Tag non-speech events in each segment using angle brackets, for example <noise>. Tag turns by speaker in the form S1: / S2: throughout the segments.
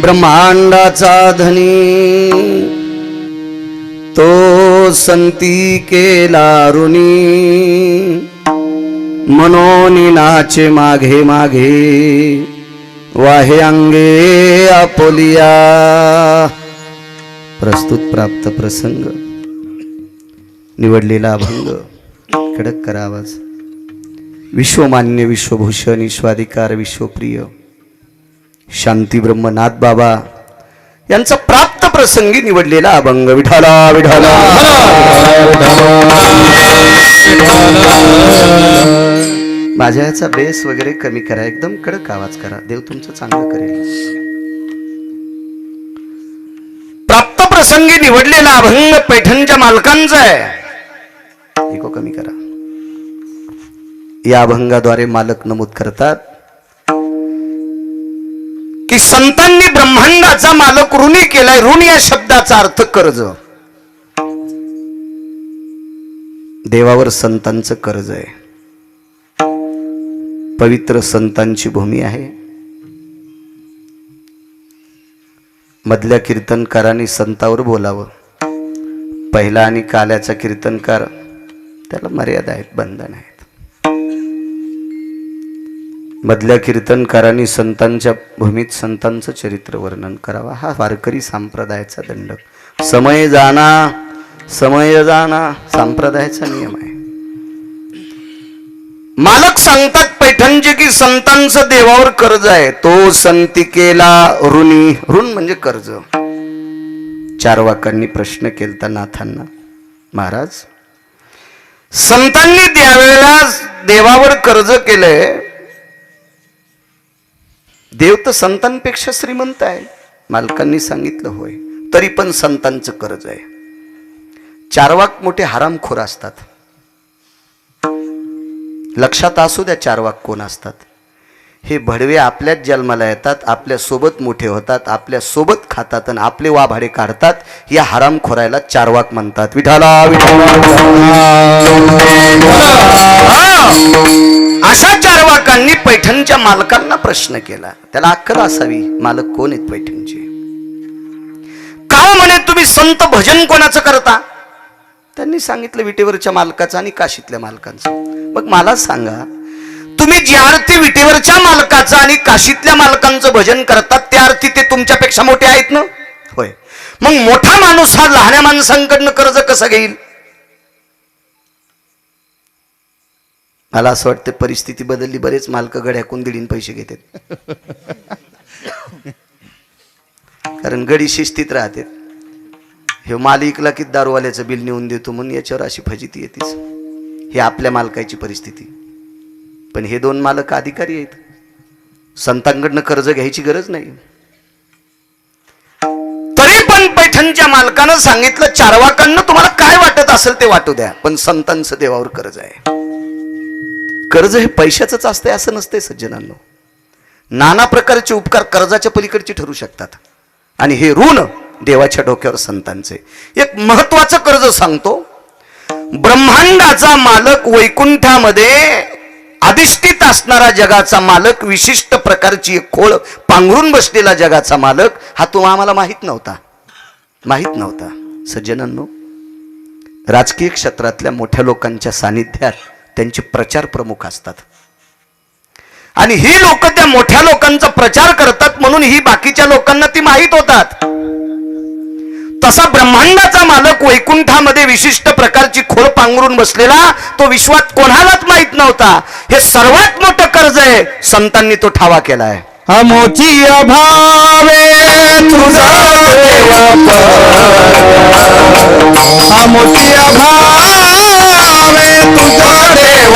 S1: ब्रह्मांडाचा धनी. तो संती केला ऋणी. मनोनिनाचे मागे मागे वाहे अंगे आपोलिया. प्रस्तुत प्राप्त प्रसंग. निवडलेला अभंग. कडक करावाच. आवाज विश्वमान्य विश्वभूषण विश्वाधिकार विश्वप्रिय. शांती ब्रह्मनाथ बाबा यांचा प्राप्त प्रसंगी निवडलेला अभंग. विठाला विठाला माझ्या याचा बेस वगैरे कमी करा. एकदम कडक आवाज करा. देव तुमचं चांगलं करेल. प्राप्त प्रसंगी निवडलेला अभंग पैठणच्या मालकांचा आहे. इको कमी करा. या अभंगाद्वारे मालक नमूद करतात. संतांनी ब्रह्मांडाचा मालक ऋणी केलाय. ऋण या शब्दाचा अर्थ कर्ज. देवावर संतांचं कर्ज आहे. पवित्र संतांची भूमी आहे. मधल्या कीर्तनकारांनी संतावर बोलावं. पहिला आणि काल्याचा कीर्तनकार त्याला मर्यादा आहेत बंधन आहे मधल्या कीर्तनकारांनी संतांच्या भूमीत संतांचं चरित्र वर्णन करावा. हा वारकरी संप्रदायाचा दंडक. समय जाना समय जाना संप्रदायाचा नियम आहे. मालक सांगतात पैठणचे की संतांचं देवावर कर्ज आहे. तो संतिकेला ऋणी ऋण म्हणजे कर्ज. चार वाकांनी प्रश्न केलता नाथांना. महाराज संतांनी त्यावेळेला देवावर कर्ज केलंय देव तर संतांपेक्षा श्रीमंत आहे. मालकांनी सांगितलं होय. तरी पण संतांचं कर्ज आहे. चारवाक मोठे हरामखोर असतात. लक्षात असू द्या चारवाक कोण असतात. हे भडवे आपल्याच जन्माला येतात आपल्यासोबत मोठे होतात आपल्यासोबत खातात आणि आपले वाभाडे काढतात या हरामखोरायला चारवाक म्हणतात. विठाला विठाला अशा चारवाकांनी पैठणच्या मालकांना प्रश्न केला. त्याला अक्कल असावी मालक कोण आहेत पैठणचे? का हो म्हणे तुम्ही संत भजन कोणाचं करता? त्यांनी सांगितलं विटेवरच्या मालकाचं आणि काशीतल्या मालकांचं. मग मला सांगा तुम्ही ज्या अर्थी विटेवरच्या मालकाचं आणि काशीतल्या मालकांचं भजन करतात त्या अर्थी ते तुमच्यापेक्षा मोठे आहेत ना? होय. मग मोठा माणूस हा लहान्या माणसांकडनं कर्ज कसं घेईल? मला असं वाटतं परिस्थिती बदलली बरेच मालक गड्या दिडीन पैसे घेतात. कारण गडी शिस्तीत राहते. हे मालिकला की दारूवाल्याचं बिल नेऊन देतो म्हणून याच्यावर अशी फजिती येतेच. हे आपल्या मालकाची परिस्थिती. पण हे दोन मालक अधिकारी आहेत. संतांकडनं कर्ज घ्यायची गरज नाही. तरी पण पैठणच्या मालकानं सांगितलं चारवाकांना तुम्हाला काय वाटत असेल ते वाटू द्या. पण संतांचं देवावर कर्ज आहे. कर्ज हे पैशाचंच असतंय असं नसतंय सज्जनांनो. नाना प्रकारचे उपकार कर्जाच्या पलीकडचे ठरू शकतात. आणि हे ऋण देवाच्या डोक्यावर संतांचे. एक महत्वाचं कर्ज सांगतो. ब्रह्मांडाचा मालक वैकुंठामध्ये अधिष्ठित असणारा जगाचा मालक विशिष्ट प्रकारची एक खोळ पांघरून बसलेला जगाचा मालक हा तो आम्हाला माहीत नव्हता. माहीत नव्हता. सज्जनांनो राजकीय क्षेत्रातल्या मोठ्या लोकांच्या सानिध्यात त्यांचे प्रचार प्रमुख असतात. आणि ही लोक त्या मोठ्या लोकांचा प्रचार करतात म्हणून ही बाकीच्या लोकांना ती माहीत होतात. तसा ब्रह्मांडाचा मालक वैकुंठामध्ये विशिष्ट प्रकारची खोड पांघरून बसलेला तो विश्वात कोणालाच माहीत नव्हता. हे सर्वात मोठं कर्ज आहे संतांनी तो ठावा केलाय.
S2: अमोची अभावे तुझा अमोची अभाव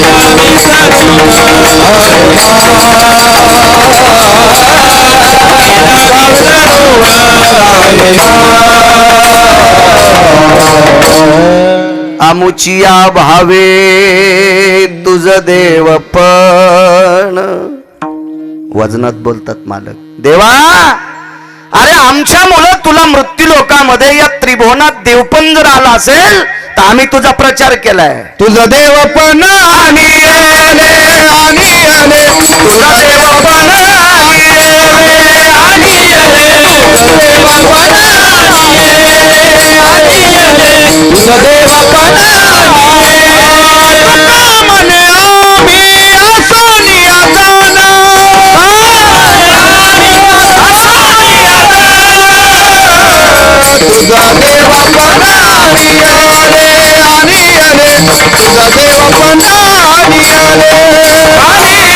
S2: देव
S1: आमुचिया भावे तुझ देवपण वजनात बोलतात मालक. देवा अरे आमच्या मुलं तुला मृत्यू लोकामध्ये या त्रिभुवनात देवपण जर आला असेल तर आम्ही तुझा प्रचार केलाय.
S2: तुझं देवपण आणि आले आणि आले.
S1: तुझा देवपण
S2: आणि आले तुझं देवपण तुझं देवपण म्हणे आम्ही असोनिया तुझा देवपण पण आले. आले तुझा देवपण आले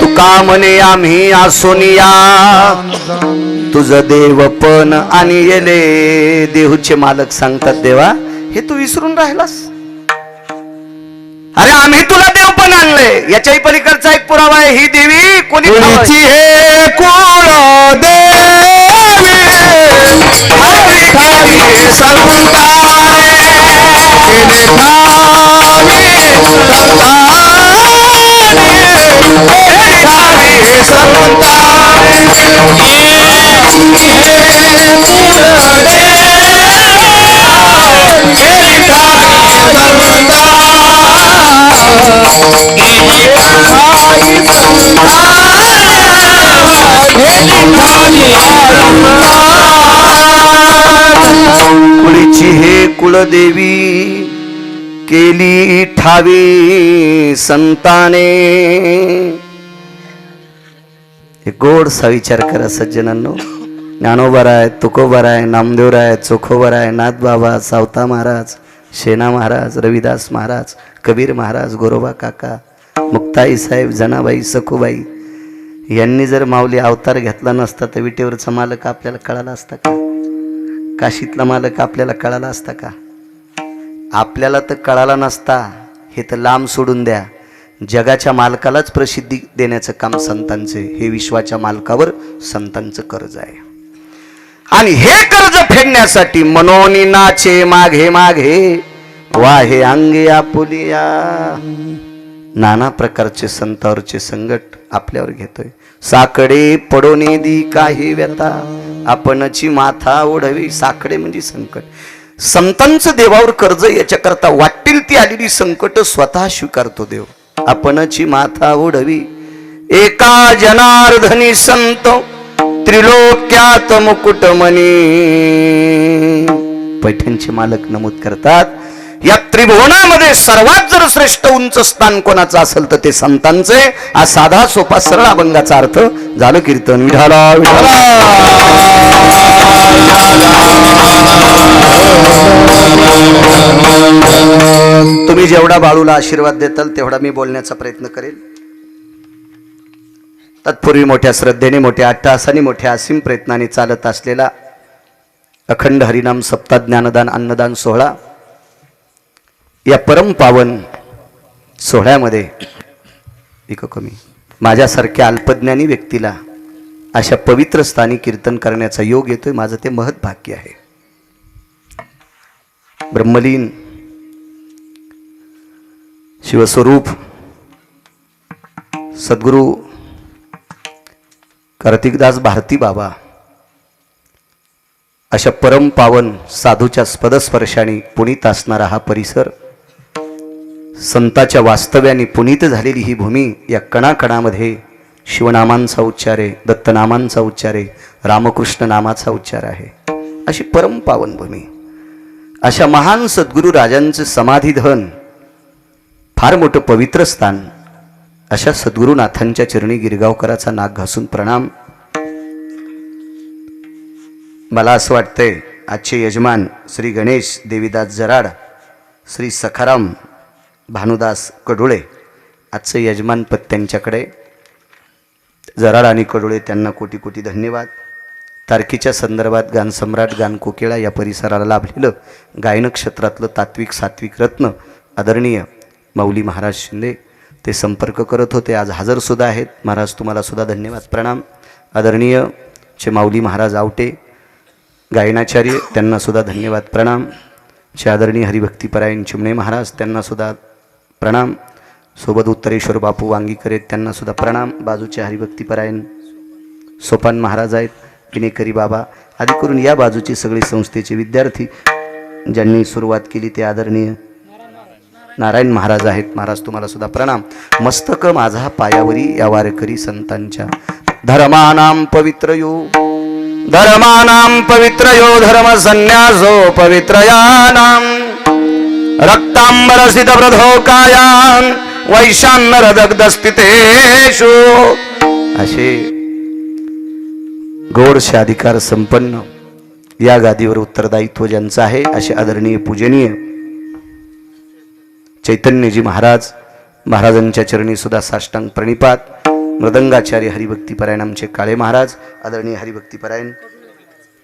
S1: तुका म्हणे आम्ही आसोनिया. तुझं देवपण आणि येले. देहूचे मालक सांगतात देवा हे तू विसरून राहिलास. अरे आम्ही तुला देवपण आणले याच्याही पलीकडचा एक पुरावा आहे ही देवी कोणी?
S2: हे कुळ देवी
S1: संताय. कुळीची हे कुलदेवी केली ठावी संताने. हे गोडसा विचार करा सज्जनांनो. ज्ञानोबराय तुकोबराय नामदेवराय चोखोबराय नाथबाबा सावता महाराज शेना महाराज रविदास महाराज कबीर महाराज गोरोबा काका मुक्ताई साहेब जनाबाई सखूबाई यांनी जर माऊली अवतार घेतला नसता तर विटेवरचा मालक आपल्याला कळाला असता का? काशीतला मालक आपल्याला कळाला असता का? आपल्याला तर कळाला नसता. हे तर लांब सोडून द्या. जगाच्या मालकालाच प्रसिद्धी देण्याचं काम संतांचे हे विश्वाच्या मालकावर संतांचं कर्ज आहे. आणि हे कर्ज फेडण्यासाठी मनोनी नाचे माघे माघे वाहे अंगे आपुलिया. नाना प्रकारचे संतावरचे संकट आपल्यावर घेतोय. साकडे पडोने दी काही व्यथा. आपणची माथा ओढवी. साकडे म्हणजे संकट. संतांचं देवावर कर्ज याच्याकरता वाटतील ती आलेली संकट स्वतः स्वीकारतो देव. आपणची माथा ओढवी. एका जनार्दनी संत त्रिलोक्यात मुकुटमणी. पैठणचे मालक नमूद करतात. या त्रिभुवनामध्ये सर्वात जर श्रेष्ठ उंच स्थान कोणाचं असेल तर ते संतांचे. हा साधा सोपा सरळ अभंगाचा अर्थ झालं कीर्तन. विढाला तुम्ही जेवढा बाळूला आशीर्वाद देताल तेवढा मी बोलण्याचा प्रयत्न करेल तत्पूर्वी मोठ्या श्रद्धेने मोठ्या अट्टहासाने मोठ्या असीम प्रयत्नाने चालत असलेला अखंड हरिनाम सप्ताह ज्ञानदान अन्नदान सोहळा या परम पावन सोहळ्यामध्ये एक कमी. माझ्यासारख्या अल्पज्ञानी व्यक्तीला अशा पवित्र स्थानी कीर्तन करण्याचा योग येतोय माझं ते महत् भाग्य आहे. ब्रह्मलीन शिवस्वरूप सद्गुरू कार्तिकदास भारती बाबा अशा परम पावन साधूच्या स्पदस्पर्शाने पुणित असणारा हा परिसर संताच्या वास्तव्याने पुनीत झालेली ही भूमी या कणाकणामध्ये शिवनामांचा उच्चार आहे दत्तनामांचा उच्चार आहे रामकृष्ण नामाचा उच्चार आहे. अशी परमपावन भूमी. अशा महान सद्गुरू राजांचं समाधीधन फार मोठं पवित्र स्थान अशा सद्गुरुनाथांच्या चरणी गिरगावकराचा नाक घासून प्रणाम. मला असं वाटतंय आजचे यजमान श्री गणेश देवीदास जराड श्री सखाराम भानुदास कडुळे आजचं यजमानपद त्यांच्याकडे. जराड आणि कडुळे त्यांना कोटी कोटी धन्यवाद. तारखेच्या संदर्भात गानसम्राट गानकोकिळा या परिसराला लाभलेलं गायन क्षेत्रातलं तात्विक सात्विक रत्न आदरणीय माऊली महाराज शिंदे. ते संपर्क करत होते आज हजरसुद्धा आहेत. महाराज तुम्हाला सुद्धा धन्यवाद प्रणाम. आदरणीय चे माऊली महाराज आवटे गायनाचार्य त्यांनासुद्धा धन्यवाद प्रणाम. चे आदरणीय हरिभक्तीपरायण चिमणे महाराज त्यांनासुद्धा प्रणाम. सोबत उत्तरेश्वर बापू वांगीकर आहेत त्यांनासुद्धा प्रणाम. बाजूचे हरिभक्तीपरायण सोपान महाराज आहेत विनेकरी बाबा. आदी करून या बाजूचे सगळे संस्थेचे विद्यार्थी ज्यांनी सुरुवात केली ते आदरणीय नारायण महाराज आहेत. महाराज तुम्हाला सुद्धा प्रणाम. मस्तक माझा पायावरी या वारकरी संतांच्या. धर्मानाम पवित्र यो. धर्मानाम पवित्र यो धर्म संन्यासो पवित्रयानाम रक्तांबरसित प्रधोकायान वैशान्य दग्ध स्थितेषु असे गोडसे अधिकार संपन्न या गादीवर उत्तरदायित्व ज्यांचं आहे असे आदरणीय पूजनीय चैतन्यजी महाराज महाराजांच्या चरणी सुद्धा साष्टांग प्रणिपात मृदंगाचार्य हरिभक्तीपरायण आमचे काळे महाराज आदरणीय हरिभक्तीपरायण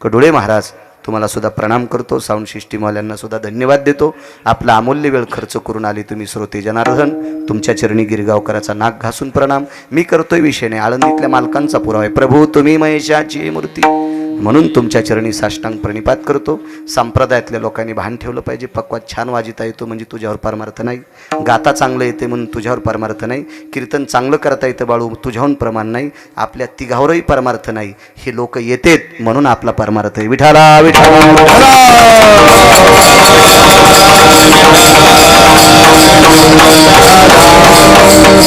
S1: कडुळे महाराज तुम्हाला सुद्धा प्रणाम करतो. साऊंड सिस्टीमवाल्यांना सुद्धा धन्यवाद देतो. आपला अमूल्य वेळ खर्च करून आली तुम्ही श्रोते जनार्दन. तुमच्या चरणी गिरगावकराचा नाक घासून प्रणाम. मी करतोय विषय नाही आळंदीतल्या मालकांचा पुरावा आहे. प्रभू तुम्ही महेशाची मूर्ती. म्हणून तुमच्या चरणी साष्टांग प्रणिपात करतो. संप्रदायातल्या लोकांनी भान ठेवलं पाहिजे. पक्वात छान वाजिता येतो म्हणजे तुझ्यावर परमार्थ नाही. गाता चांगलं येते म्हणून तुझ्यावर परमार्थ नाही. कीर्तन चांगलं करता येतं बाळू तुझ्याहून प्रमाण नाही. आपल्या तिघावरही परमार्थ नाही. हे लोक येतेत म्हणून आपला परमार्थ आहे. विठाला विठाला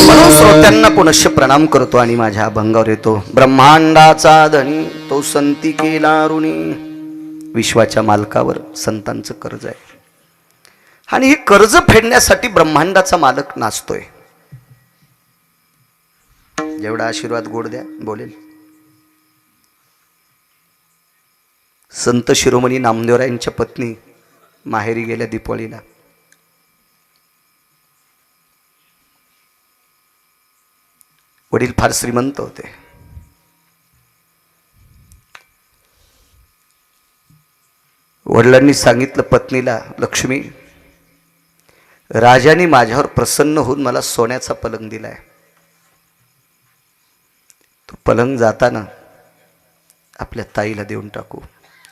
S1: म्हणून श्रोत्यांना पुनश्च प्रणाम करतो आणि माझ्या अभंगावर येतो? ब्रह्मांडाचा धनी तो संती केला ऋणी. विश्वाच्या मालकावर संतांचं कर्ज आहे. आणि हे कर्ज फेडण्यासाठी ब्रह्मांडाचा मालक नाचतोय. जेवढा आशीर्वाद गोड द्या बोलेल. संत शिरोमणी नामदेवरायांच्या पत्नी माहेरी गेल्या दिपाळीला वडील फार श्रीमंत होते. वडिलांनी सांगितलं पत्नीला लक्ष्मी राजाने माझ्यावर प्रसन्न होऊन मला सोन्याचा पलंग दिलाय. तो पलंग जाताना आपल्या ताईला देऊन टाकू.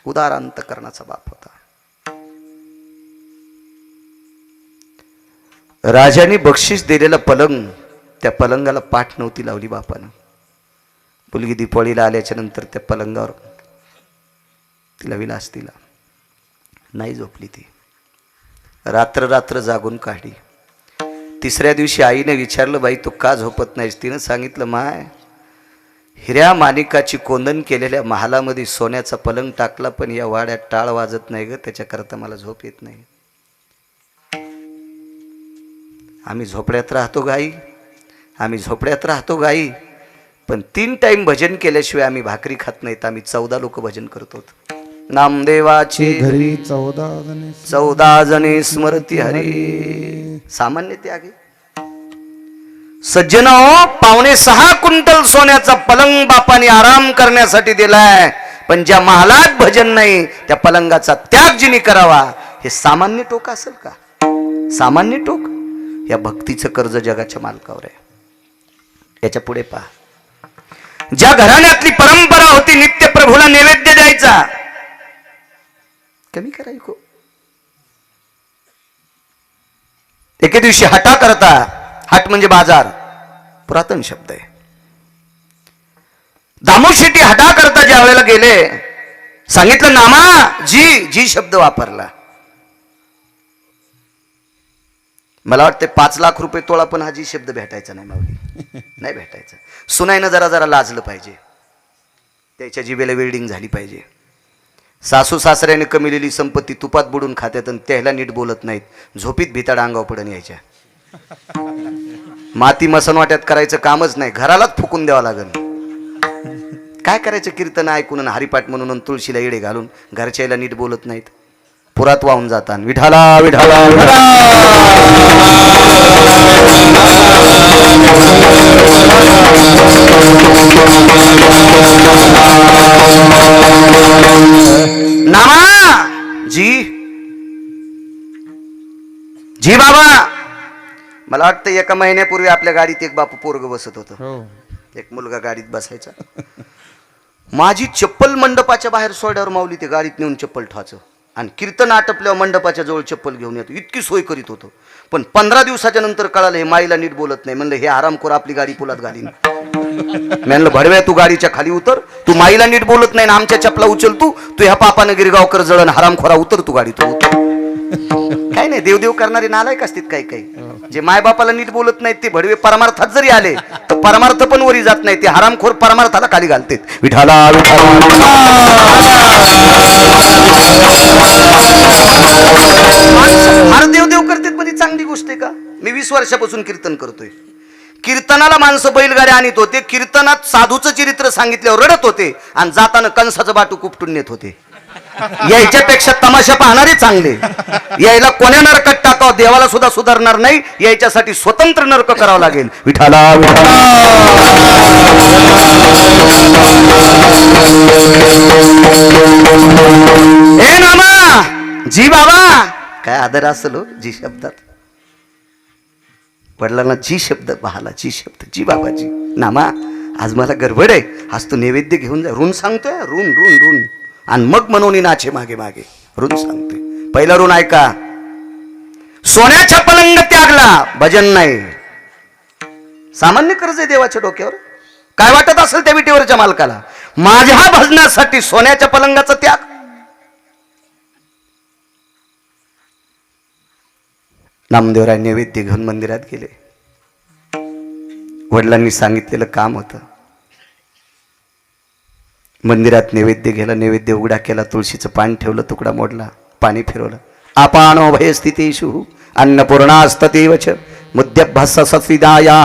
S1: उदार अंतकरणाचा बाप होता. राजाने बक्षीस दिलेला पलंग त्या पलंगाला पाठ नव्हती लावली बापानं. मुलगी दिपाळीला आल्याच्यानंतर त्या पलंगावर तिला विलास दिला. नाही झोपली ती. रात्र रात्र जागून काढली. तिसऱ्या दिवशी आईने विचारलं बाई तू का झोपत नाहीस? तिनं सांगितलं माय हिऱ्या माणिकाची कोंदण केलेल्या महालामध्ये सोन्याचा पलंग टाकला पण या वाड्यात टाळ वाजत नाही ग त्याच्याकरता मला झोप येत नाही. आम्ही झोपड्यात राहतो गाई आम्ही झोपड्यात राहतो गाई. पण तीन टाइम भजन केल्याशिवाय आम्ही भाकरी खात नाहीत. आम्ही चौदा लोक भजन करतो नामदेवाची
S2: घरी चौदा जणे
S1: चौदा जणे स्मरती हरी. सामान्य त्याग सज्जन पावणे सहा क्विंटल सोन्याचा पलंग बापाने आराम करण्यासाठी दिलाय. पण ज्या महालात भजन नाही त्या पलंगाचा त्याग जिने करावा. हे सामान्य टोक असेल का? सामान्य टोक? या भक्तीचं कर्ज जगाच्या मालकावर आहे. याच्यापुढे पहा. ज्या घराण्यातली परंपरा होती नित्य प्रभूला नैवेद्य द्यायचा. कमी करा एके दिवशी हटा करता हट म्हणजे बाजार. पुरातन शब्द आहे. दामू शेट्टी हटा करता ज्या वेळेला गेले सांगितलं नामा जी जी शब्द वापरला. मला वाटते पाच लाख रुपये तोळा पण हा जी शब्द भेटायचा नाही माऊली. <laughs> नाही भेटायचा. सुनाईनं जरा जरा लाजलं पाहिजे. त्याच्या जिबेला वेल्डिंग झाली पाहिजे. सासू सासऱ्याने कमिलेली संपत्ती तुपात बुडून खात्यात आणि त्याला नीट बोलत नाहीत. झोपीत भिताड अंगावर पडून यायच्या. माती मसनवाट्यात करायचं कामच नाही. घरालाच फुकून द्यावं लागल काय करायचं कीर्तन ऐकून हरिपाठ म्हणून तुळशीला येडे घालून? घरच्याला नीट बोलत नाहीत. पुरात वाहून जातात. विठाला विठाला नामा जी. जी बाबा. मला वाटतं एका महिन्यापूर्वी आपल्या गाडीत एक बापू पोरग बसत होतं.
S2: हो.
S1: एक मुलगा गाडीत बसायचा. माझी चप्पल मंडपाच्या बाहेर सोड्यावर माऊली ते गाडीत नेऊन चप्पल ठेवायचं. आणि कीर्तन आटपल्यावर मंडपाच्या जवळ चप्पल घेऊन येतो. इतकी सोय करीत होतो. पण पंधरा दिवसाच्या नंतर कळालं हे माईला नीट बोलत नाही. म्हणलं हे आरामखोर आपली गाडी पुलात घालीन. म्हणलं भडव्या तू गाडीच्या खाली उतर. तू माईला नीट बोलत नाही ना आमच्या चपला उचल तू. तू ह्या पापानं गिरगावकर जळण हरामखोरा उतर तू गाडीतून उतर. नाही देवदेव करणारे नालायक असतात काही काही. जे मायबापाला नीट बोलत नाहीत ते भडवे परमार्थात जरी आले तर परमार्थ पण वरी जात नाही. ते हरामखोर परमार्थाला खाली घालतात. विठाला फार देवदेव करतात पण ही चांगली गोष्ट आहे का? मी वीस वर्षापासून कीर्तन करतोय. कीर्तनाला माणसं बैलगाड्या आणत होते कीर्तनात साधूचं चरित्र सांगितल्यावर रडत होते आणि जाताना कंसाचं बाटू कुपटून नेत होते. यायच्यापेक्षा तमाशा पाहणारे चांगले. यायला कोण्या नरकात टाकाव देवाला सुद्धा सुधारणार नाही यायच्यासाठी स्वतंत्र नरक करावं लागेल. विठाला ए नामा जी बाबा. काय आदर असलो हो, जी शब्दात? वडिलांना जी शब्द पाहाला जी शब्द जी बाबाजी. नामा आज मला गडबड आहे. आज तू नैवेद्य घेऊन जा. ऋण सांगतोय ऋण ऋण ऋण आणि मग मनोनी नाचे मागे मागे. ऋण सांगते. पहिला ऋण ऐका. सोन्याच्या पलंग त्यागला भजन नाही. सामान्य कर्ज आहे देवाच्या डोक्यावर. काय वाटत असेल त्या विटेवरच्या मालकाला? माझ्या भजनासाठी सोन्याच्या पलंगाचा त्याग. नामदेवराय नैवेद्य घेऊन मंदिरात गेले. वडिलांनी सांगितलेलं काम होतं. मंदिरात नैवेद्य गेला नैवेद्य उघडा केला तुळशीचं पान ठेवलं तुकडा मोडला पाणी फिरवलं. अपानो भयस्थितीषु अन्नपूर्णास्ततेवच मुद्यभ्यस सत्विदाया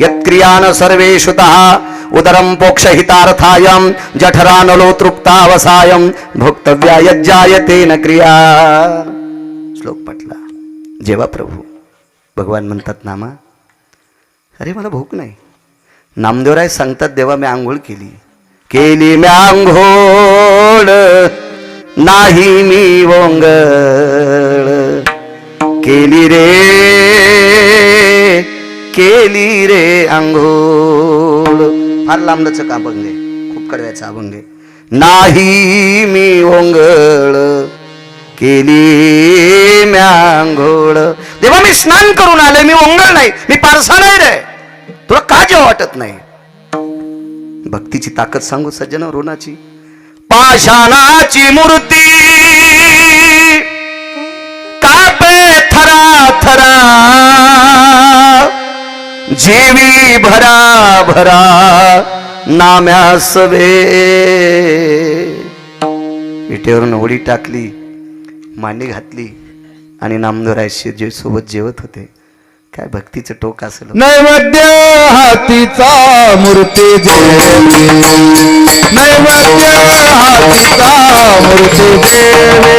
S1: यत्क्रियान सर्वेषुतः उदरं पोक्षहितार्थायं जठरानलो तृप्तावसायं भोक्तव्या यज्जायते न क्रिया। श्लोक म्हटला जेव्हा प्रभू भगवान म्हणतात नामा अरे मला भूक नाही. नामदेवराय सांगतात देवा मी आंघोळ केली. केली म्यांघोळ आंघोळ नाही मी ओंगळ केली रे केली रे आंघोळ. फार लांबलंच का अभंग आहे खूप कडव्याचा अभंग. आहे नाही मी ओंगळ केली म्यांघोळ. देवा मी स्नान करून आले मी ओंगळ नाही मी पारसा नाही रे. तुला का जेव्हा वाटत नाही? भक्तीची ताकद सांगू सज्जन ऋणाची पाषाणाची मूर्ती. कापे थरा थरा जेवी भरा भरा. नाम्यास वे विटेवरून उडी टाकली मांडी घातली आणि नामदोरायशी जे सोबत जेवत होते. काय भक्तीचं टोक असेल?
S2: नैवेद्य हातीचा मूर्ती देवी. नैवेद्य हातीचा मूर्ती देवी.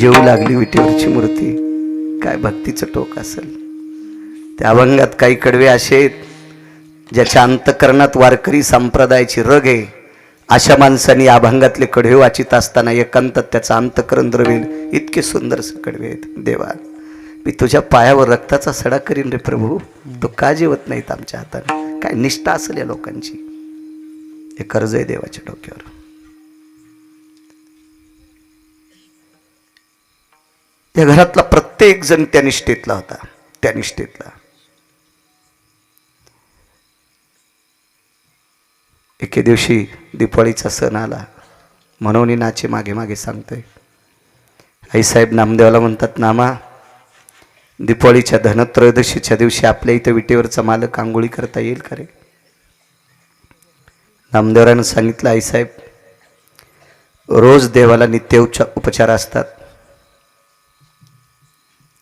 S1: जेवू लागली विटेवरची मूर्ती. काय भक्तीचं टोक असेल. त्या अभंगात काही कडवे असे आहेत ज्याच्या अंतकरणात वारकरी संप्रदायाची रग आहे. अशा माणसांनी या अभंगातले कडवे वाचित असताना एकांतात त्याचं अंतकरण द्रवेल इतके सुंदर कडवे आहेत. देवा मी तुझ्या पायावर रक्ताचा सडा करीन रे प्रभू. तो का जेवत नाहीत आमच्या हाताने? काय निष्ठा असेल या लोकांची? हे कर्ज आहे देवाच्या डोक्यावर. त्या घरातला प्रत्येक जण त्या निष्ठेतला होता त्या निष्ठेतला. एके दिवशी दिपाळीचा सण आला. म्हणून नाचे मागे मागे सांगतोय. आईसाहेब नामदेवाला म्हणतात नामा दिपाळीच्या धनत्रयोदशीच्या दिवशी आपल्या इथं विटेवरचा मालक आंघोळी करता येईल का रे? नामदेवरानं सांगितलं आईसाहेब रोज देवाला नित्य उच्च उपचार असतात.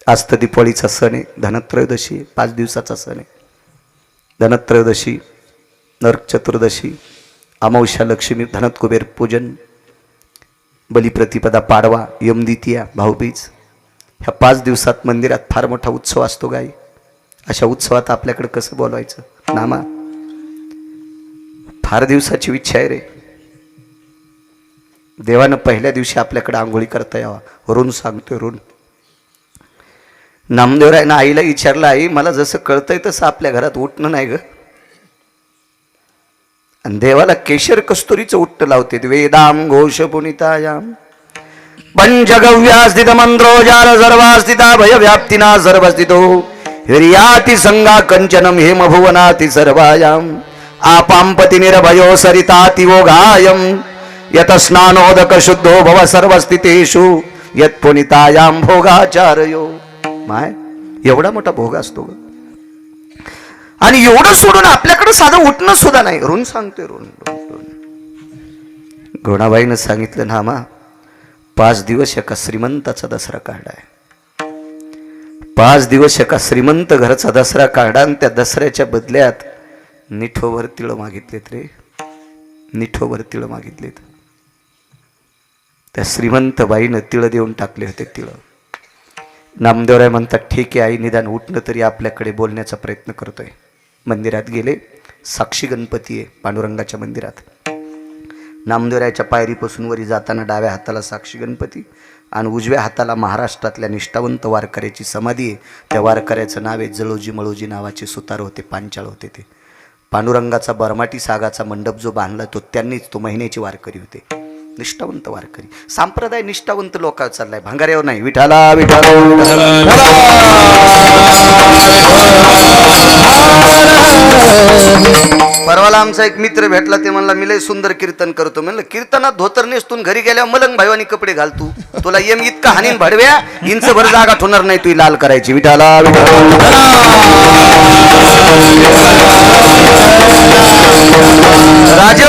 S1: आज तर दिपाळीचा सण आहे. धनत्रयोदशी पाच दिवसाचा सण आहे. धनत्रयोदशी नरक चतुर्दशी अमावस्या लक्ष्मी धनत कुबेर पूजन बलिप्रतिपदा पाडवा यमदितिया भाऊबीज. ह्या पाच दिवसात मंदिरात फार मोठा उत्सव असतो गाई. अशा उत्सवात आपल्याकडे कसं बोलवायचं? नामा फार दिवसाची इच्छा आहे रे. देवानं पहिल्या दिवशी आपल्याकडे आंघोळी करता यावा. ऋण सांगतोय ऋण. नामदेवरायनं आईला विचारलं आई मला जसं कळतंय तसं आपल्या घरात उठणं नाही ग. आणि देवाला केशर कस्तुरीचं उठ्ट लावते वेदाम घोष पुनितायाम पंचगव्यास्थित मंत्रोजाल सर्वास्थिता भय व्याप्तिना सर्वस्थितो हिर्याति संगा कंचनम हेम भुवनाति सर्वायाम आपांपति निर्भयो सरितातिवोघायम यत स्नानोदक शुद्धो भव सर्वस्थितेषु यत पुनितायाम भोगाचारयो। माय एवढा मोठा भोग असतो ग. आणि एवढं सोडून आपल्याकडे साधं उठणं सुद्धा नाही. ऋण सांगतोय ऋण ऋण, सांगितलं ना मा पाच दिवस एका श्रीमंताचा दसरा काढाय पाच दिवस एका श्रीमंत घराचा दसरा काढा आणि त्या दसऱ्याच्या बदल्यात निठोवर तिळ मागितलेत रे. निठोवर तिळ मागितलेत. त्या श्रीमंत बाईनं तिळ देऊन टाकले होते तिळ. नामदेवराय म्हणतात ठीक आहे आई निदान उठणं तरी आपल्याकडे बोलण्याचा प्रयत्न करतोय. मंदिरात गेले. साक्षी गणपती आहे पांडुरंगाच्या मंदिरात. नामदेवरायाच्या पायरीपासून वरी जाताना डाव्या हाताला साक्षी गणपती आणि उजव्या हाताला महाराष्ट्रातल्या निष्ठावंत वारकऱ्याची समाधी आहे. त्या वारकऱ्याचं नाव आहे जळोजी मळोजी नावाचे सुतार होते पांचाळ होते ते. पांडुरंगाचा बरमाटी सागाचा मंडप जो बांधला तो त्यांनीच तो महिन्याची वारकरी होते. निष्ठावंत वारकरी. संप्रदाय निष्ठावंत लोकांवर चाललाय. भांगाऱ्यावर नाही. विठाला विठाला परवाला आमचा एक मित्र भेटला ते म्हणला मी लय सुंदर कीर्तन करतो. म्हणलं कीर्तनात धोतर नेसतून घरी गेल्यावर मलंग भाईवानी कपडे घाल तू. तुला येम इतका हानीन भडव्या इंच भर जागा ठेवणार नाही तुझी लाल करायची. विठाला राजे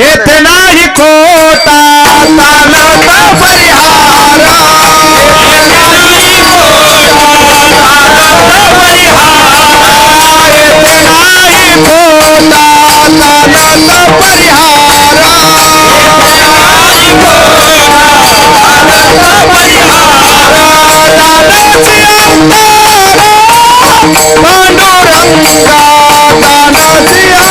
S1: इतना ही कोता ताला का परिहारा पांडुरंगा दाना जी